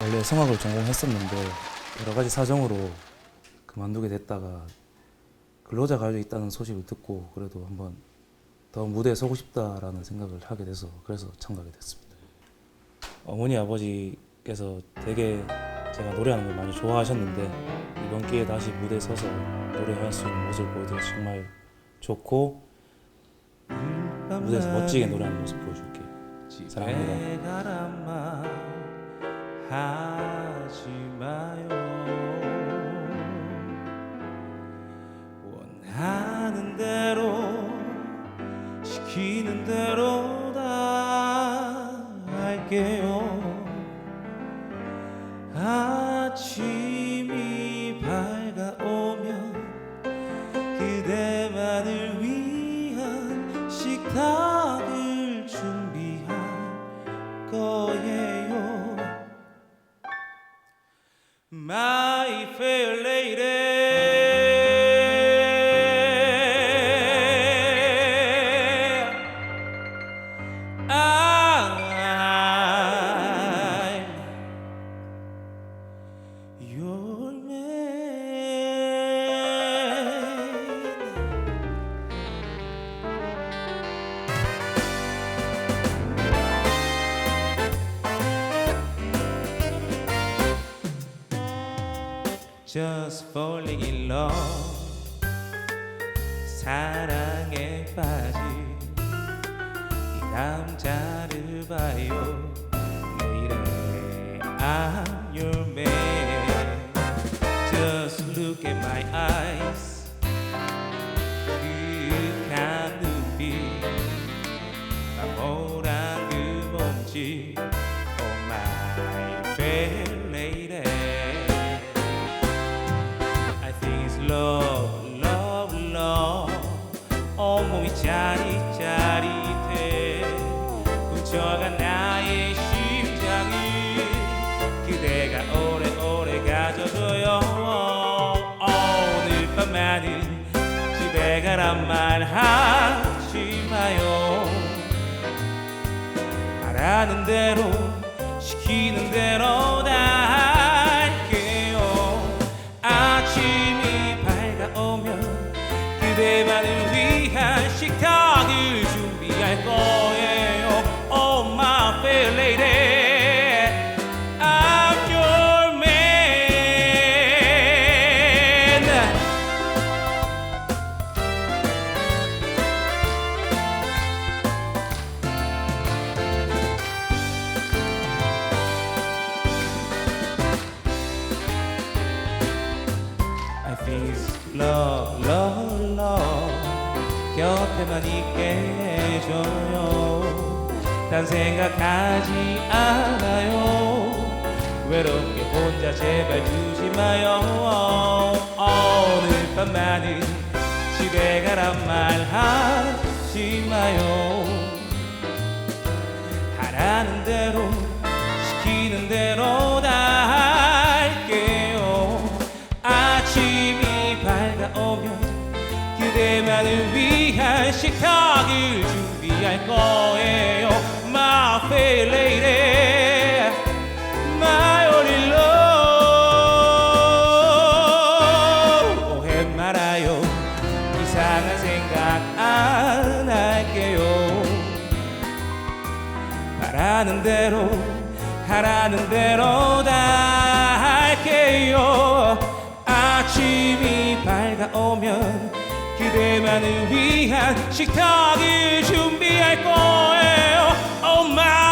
원래 성악을 전공했었는데 여러 가지 사정으로 그만두게 됐다가 근로자 가입이 있다는 소식을 듣고 그래도 한번 더 무대에 서고 싶다라는 생각을 하게 돼서 그래서 참가하게 됐습니다. 어머니 아버지께서 되게 제가 노래하는 걸 많이 좋아하셨는데 이번 기회에 다시 무대에 서서 노래할 수 있는 모습을 보여드려서 정말 좋고 무대에서 멋지게 노래하는 모습 보여줄게 요. 사랑합니다. 하지 마요 원하는 대로 시키는 대로 다 할게 My fair lady I'm your Just falling in love 사랑에 빠진 이 남자를 봐요 내일의 I'm your man Just look at my eyes 그한 눈빛 나보란 그 몸짓 훔쳐간 나의 심장을 그대가 오래오래 가져줘요. 오늘 밤만은 집에 가란 말 하지 마요. 말하는 대로 시키는 대로 다 할게요. 아침이 밝아오면 그대만을 It's love, love, love. 곁에만 있게 해줘요. 딴 생각하지 않아요. 외롭게 혼자 제발 두지 마요. 오늘 밤만은 집에 가란 말 하지 마요. 하라는 대로 식탁을 준비할 거예요. My fair lady My only love 오해 말아요. 이상한 생각 안 할게요. 바라는 대로 하라는 대로 다 할게요. 아침이 밝아오면 그대만을 위한 식탁을 준비할 거예요. my